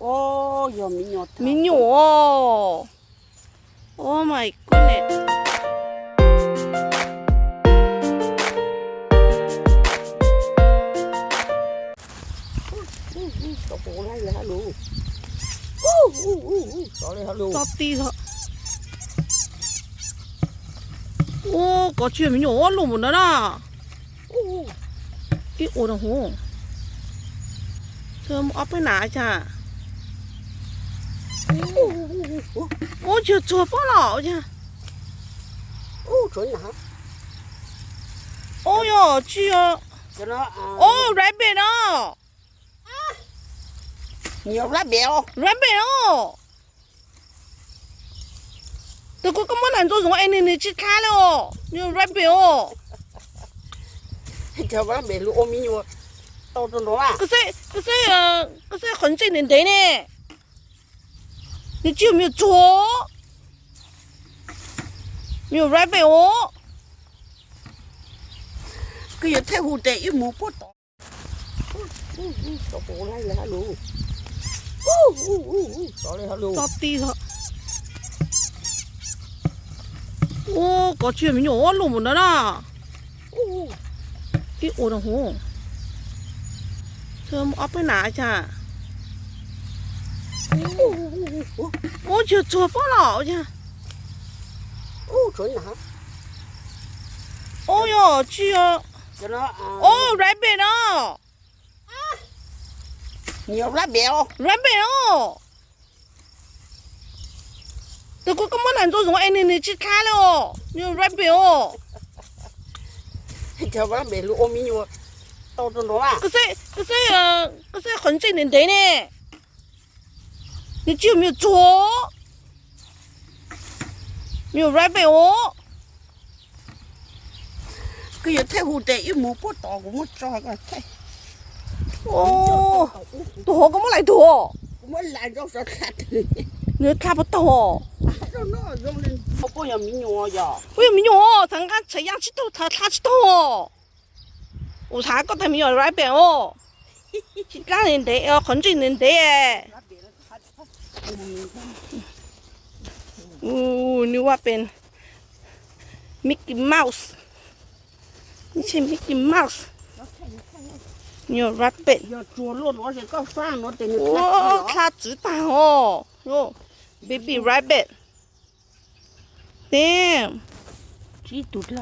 오, 요 민 요. 민 요. 오 마이 굿 네. ตบโอ้ไล่เลยฮะลูกอู้อู้อู้อู้ต่อเลยฮะลูกตบตีเถอะโอ้ก็เชื่อมิโยหลุมนะน่ะอู้อีโอ้โหเธอมึงเอาไปไหนจ้ะ 我就做不了去。哦，准了。哦哟，去哦。准了啊。哦，软饼了。啊。你要软饼哦。软饼哦。这个根本难做，从哎你你去开了哦，你要软饼哦。条软饼路我没有，到这罗啊。可是可是呃，可是很近的呢。你只有没有左，没有 right 背哦。cái giờ thấy hụt đệ một bút đó đó bố này là hello đó là hello top đi thôi. Ô có chuyện mình nhổ luôn một đó đó. Cái ô đồng hồ. Thơm ốp cái nã chả 我就做不了去。哦，准了。哦哟，去哦。哦，来别了。你要来别哦？来别哦。这个根本难做，什么？哎，你你去开了哦，你要来别哦。条把别路，我没有，到这罗啊。可是可是呃，可是很近的得呢。你就没有捉？没有 rabbit 哦。cái giờ thấy hồ đệ mua bó tỏ của mua cho cái thấy ô tỏ có mới lại tỏ mới lại rau sợ khát nữa khát bó tỏ nó rong lên bó giờ mình nhỏ giờ bây giờ mình nhỏ thằng cái chạy ra chỉ tỏ thà thà chỉ tỏ ủa thà có thằng mình nhỏ lại bèo chỉ cái nền đệ ở khẩn trương nền đệ อุตสาหก็แต่มีอยู่ไรเปล่าชิดกันเห็นเด็กเออคนจีนเห็นเด็กอู้นึกว่าเป็นมิกกี้เมาส์ไม่ใช่มิกกี้เมาส์มีอยู่ไรเป็ด 要着落老些搞饭，我等你 โอ้ 看 คลาจืดตาอ๋อโอ้ baby rabbit damn 几度的？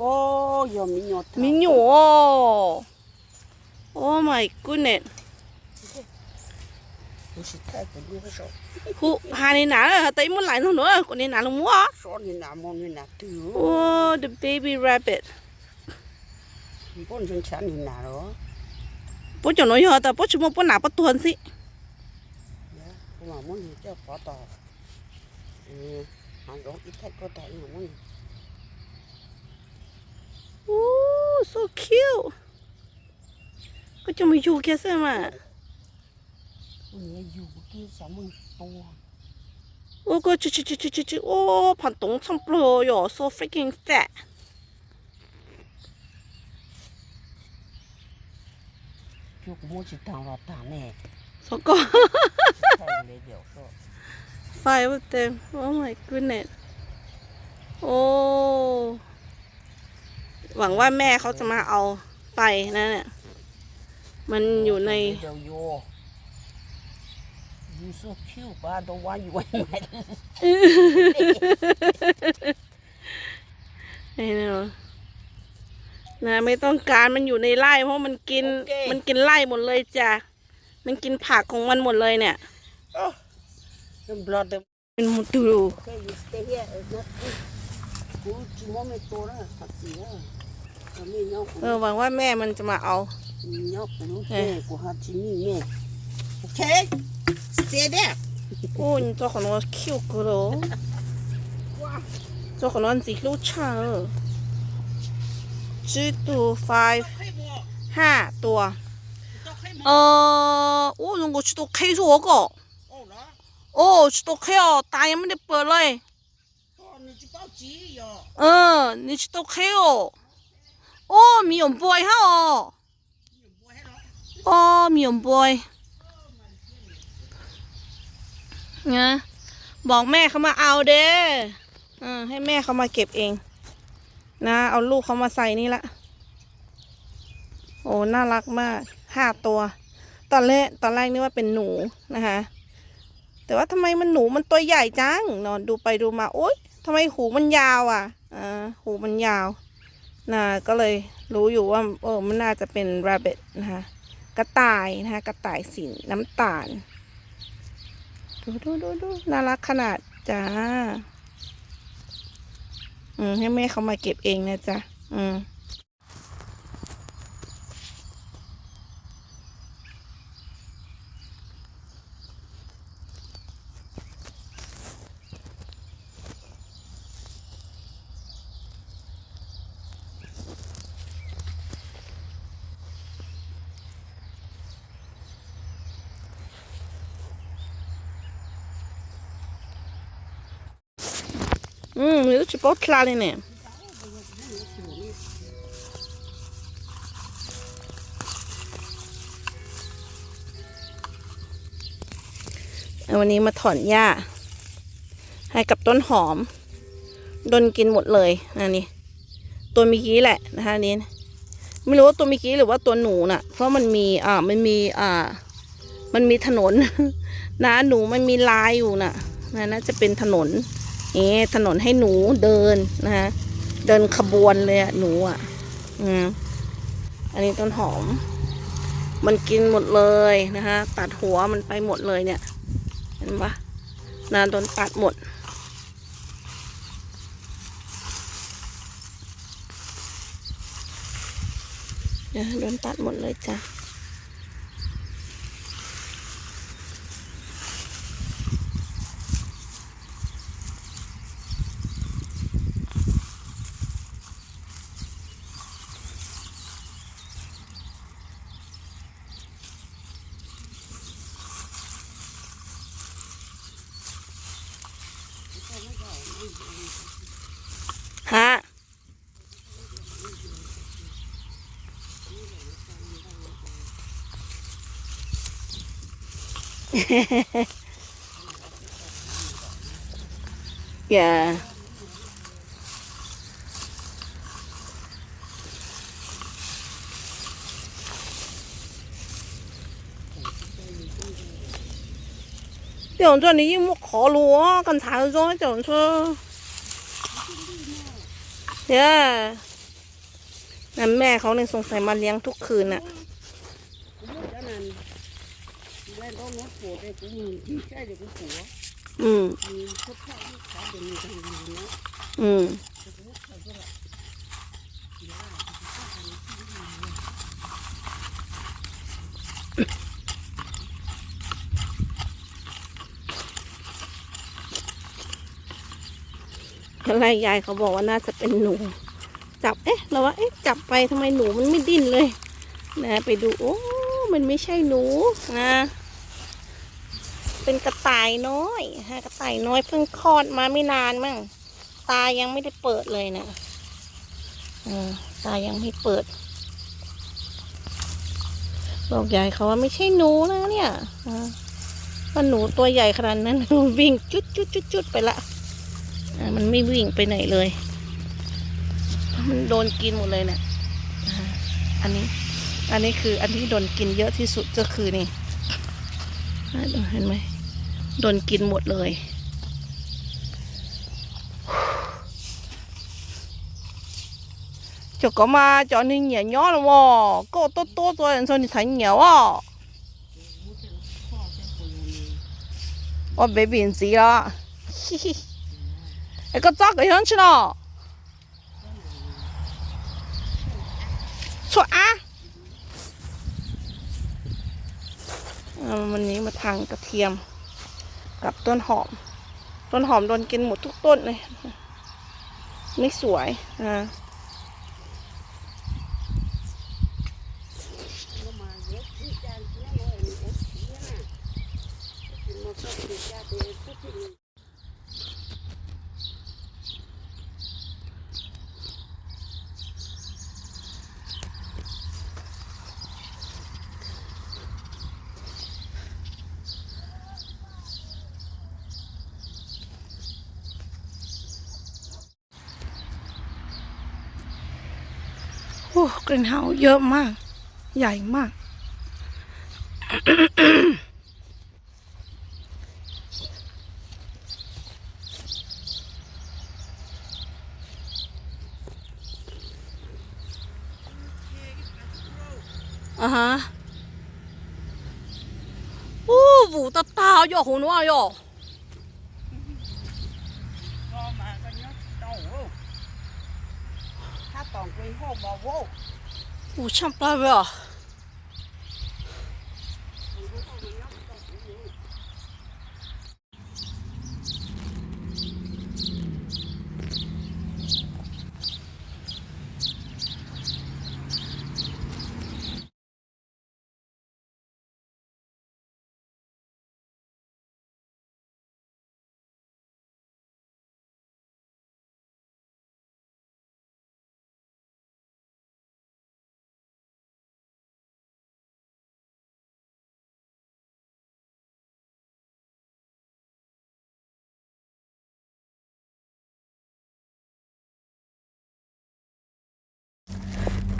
哦，要民谣塔。民谣哦，Oh my goodness！ hụ hà này nà tới muốn lại không nữa còn này nà luôn mua oh the baby rabbit bố cho nó giờ ta bố chỉ muốn bố nà bố tuần xí Oh, so cute. Có cho mình chú kia xem mà. 你叫跑到，嗯，杭州一太高大，你么你。哦，so cute。ก็จะมาอยู่แค่เสื้อมา 你有给什么多？ โอ้ก็ชิชิชิชิชิชิโอ้ผ่านตรงช่างเปลือยอ่ะ so freaking fat 就我去当了大呢， so ก็ 太来了说。 five of them oh my goodness โอ้ หวังว่าแม่เขาจะมาเอาไปนะเนี่ย มันอยู่ใน You so cute, but I don't want you in my I know นะไม่ต้องการมันอยู่ในไร่เพราะมันกิน Okay. มันกินไร่หมดเลยจ้ะ มันกินผักของมันหมดเลยเนี่ย Oh, the blood. the- มันหมดดู Okay, you stay here. It's not good. Good, you want me to run? Fuck you. I mean, no, เอ no, อหวังว่าแม่มันจะมาเอา no, no, no, no, no, no, no, no, Okay? Stay there. 오, 이제 가는 키우 그 러. 저 가는 지로 차. 지도 5 하 도. 어, 오, 이런 거 지도 계속 오 고. 오, 지도 커 요. 다이아몬드 벌 레. 嗯，你去都开哦。哦，米永波还好哦。哦，米永波。 นะบอกแม่เขามาเอาเด้อให้แม่เขามาเก็บเอง นะ เอาลูกเขามาใส่นี่ละ โอ้ น่ารักมากห้าตัว ตอนแรกตอนแรกนึกว่าเป็นหนูนะคะ แต่ว่าทำไมมันหนูมันตัวใหญ่จังนอนดูไปดูมา โอ๊ยทำไมหูมันยาวอะอ่าหูมันยาวนะก็เลยรู้อยู่ว่าเออมันน่าจะเป็น rabbit นะคะกระต่ายนะคะกระต่ายสีน้ำตาล ดูดูดูดูน่ารักขนาดจ้า อืมให้แม่เขามาเก็บเองนะจ๊ะ อืม Mm, io ci può tlare ne. วันนี้มาถอนหญ้า ให้กับต้นหอมโดนกินหมดเลยนะนี่ ตัวเมิกี้แหละนะคะนี้ไม่รู้ว่าตัวเมิกี้หรือว่าตัวหนูน่ะ เพราะมันมีอ่ามันมีอ่า มันมีถนน นะหนูมันมีลายอยู่น่ะนะน่าจะเป็นถนน นี่ถนนให้หนูเดินนะคะเดินขบวนเลยอะหนูอะอืมอันนี้ต้นหอม มันกินหมดเลยนะคะตัดหัวมันไปหมดเลยเนี่ย เห็นปะนานโดนตัดหมดเนี่ยโดนตัดหมดเลยจ้ะ ฮะ yeah. tưởng cho ní một khó lúa cần tháo rồi tưởng cho yeah นั่นแม่เขาเนี่ยสงสัยมาเลี้ยงทุกคืนน่ะ ได้ร้งรถปวไอ้กูมึที่ใช่กูผัอืมมีชุดผ้าที่ขาเป็นมีทางดีนะอืมอะไรยายเขาบอกว่าน่าจะเป็นหนู จับเอ๊ะเราว่าเอ๊ะจับไปทำไมหนูมันไม่ดิ้นเลยนะไปดูโอ้ มันไม่ใช่หนูนะ เป็นกระต่ายน้อยฮะกระต่ายน้อยเพิ่งคลอดมาไม่นานมั่ง ตายังไม่ได้เปิดเลยนะอ่าตายังไม่เปิด บอกยายเขาว่าไม่ใช่หนูนะเนี่ยอ่าว่าหนูตัวใหญ่ขนาดนั้นวิ่งจุดจุดจุดจุดไปละอ่ามันไม่วิ่งไปไหนเลย มันโดนกินหมดเลยเนี่ยอันนี้ อันนี้คืออันที่โดนกินเยอะที่สุดก็คือนี่เห็นไหมโดนกินหมดเลย cho có mà cho nên nhẹ nhó là mò cô tốt tốt rồi làm sao thì thấy nhiều à ô bé biển gì đó ai có chắc cái hơn chứ nó chỗ á วันนี้มาทางกระเทียมกับต้นหอม ต้นหอมโดนกินหมดทุกต้นเลย ไม่สวยอ่า nó mà ghét cái cha nó nói là ghét cái nè thì nó có cái cha thì cái cái อ กลิ่นเหาเยอะมาก ใหญ่มาก อ่าฮะโอู้หูตาตาหยอกหูนัวหยอก็มากัเนาะเตถ้าต้องไปห้องมาโว 五千八百啊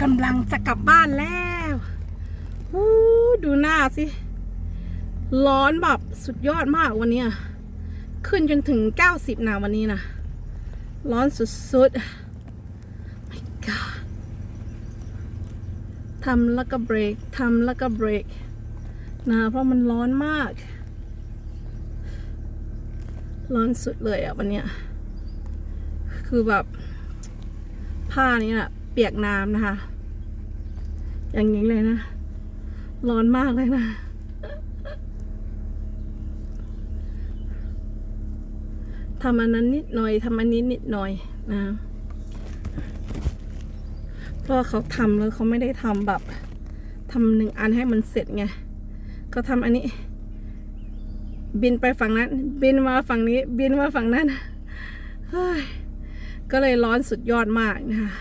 กำลังจะกลับบ้านแล้วดูหน้าสิ ร้อนแบบสุดยอดมากวันนี้ขึ้นจนถึง 90นะวันนี้นะ ร้อนสุดๆ my god ทำแล้วก็เบรกทำแล้วก็เบรกนะเพราะมันร้อนมาก ร้อนสุดเลยอะวันเนี้ยคือแบบผ้านี้น่ะ เปียกน้ำนะคะ อย่างนี้เลยนะ ร้อนมากเลยนะ ทำอันนั้นนิดหน่อยทำอันนี้นิดหน่อยนะเพราะเขาทำแล้วเขาไม่ได้ทำแบบทำหนึ่งอันให้มันเสร็จไงเขาทำอันนี้ บินไปฝั่งนั้น บินมาฝั่งนี้ บินมาฝั่งนั้นเฮ้ยก็เลยร้อนสุดยอดมากนะคะ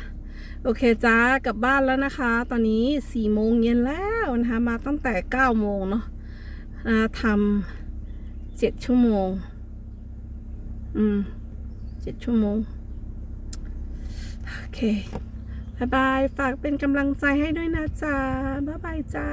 โอเคจ้ากลับบ้านแล้วนะคะ ตอนนี้สี่โมงเย็นแล้วนะคะมาตั้งแต่เก้าโมงเนาะนะทำเจ็ดชั่วโมง อืมเจ็ดชั่วโมง โอเคบายบาย ฝากเป็นกำลังใจให้ด้วยนะจ๊ะ บ๊ายบายจ้า